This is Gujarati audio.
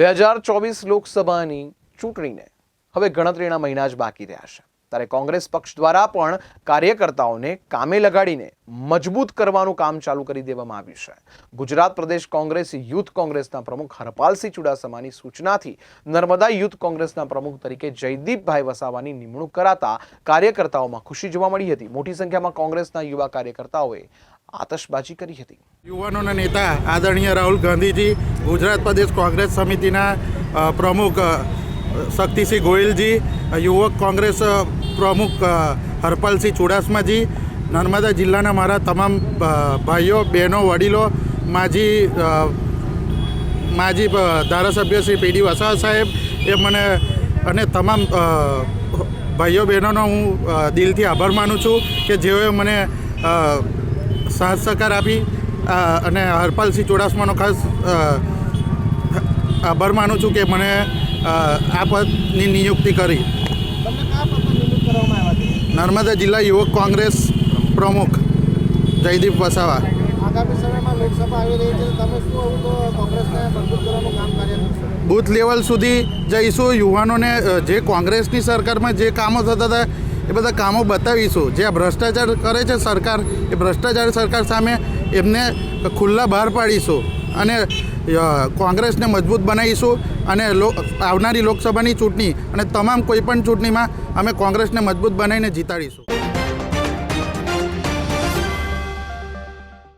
બે હજાર ચોવીસ લોકસભાની ચૂંટણીને હવે ગણતરીના મહિના જ બાકી રહ્યા છે. ત્યારે કોંગ્રેસ પક્ષ દ્વારા પણ કાર્યકર્તાઓને કામે લગાડીને મજબૂત કરવાનું કામ ચાલુ કરી દેવામાં આવ્યું છે. ગુજરાત પ્રદેશ કોંગ્રેસ યુથ કોંગ્રેસના પ્રમુખ હરપાલસિંહ ચુડાસમાની સૂચનાથી નર્મદા યુથ કોંગ્રેસના પ્રમુખ તરીકે જયદીપભાઈ વસાવાની નિમણૂક કરાતા કાર્યકર્તાઓમાં ખુશી જોવા મળી હતી. મોટી સંખ્યામાં કોંગ્રેસના યુવા કાર્યકર્તાઓએ આતશબાજી કરી હતી. યુવાનોના નેતા આદરણીય રાહુલ ગાંધીજી, ગુજરાત પ્રદેશ કોંગ્રેસ સમિતિના પ્રમુખ શક્તિસિંહ ગોયલજી યુવક કોંગ્રેસ પ્રમુખ હરપાલસિંહ ચુડાસમાજી, નર્મદા જિલ્લાના મારા તમામ ભાઈઓ, બહેનો, વડીલો, માજી માજી ધારાસભ્ય શ્રી પીડી વસાવા સાહેબ, એ મને અને તમામ ભાઈઓ, બહેનોનો હું દિલથી આભાર માનું છું કે જેઓએ મને સાથ સહકાર આપી અને હરપાલસિંહ ચુડાસમાનો ખાસ આભાર માનું છું કે મને આ પદની નિયુક્તિ કરી. નર્મદા જિલ્લા યુવક કોંગ્રેસ પ્રમુખ જયદીપ વસાવા. બૂથ લેવલ સુધી જઈશું. યુવાનોને જે કોંગ્રેસની સરકારમાં જે કામો થતા હતા એ બધા કામો બતાવીશું. જે ભ્રષ્ટાચાર કરે છે સરકાર, એ ભ્રષ્ટાચાર સરકાર સામે એમને ખુલ્લા બહાર પાડીશું અને કોંગ્રેસને મજબૂત બનાવીશું અને આવનારી લોકસભાની ચૂંટણી અને તમામ કોઈપણ ચૂંટણીમાં અમે કોંગ્રેસને મજબૂત બનાવીને જીતાડીશું.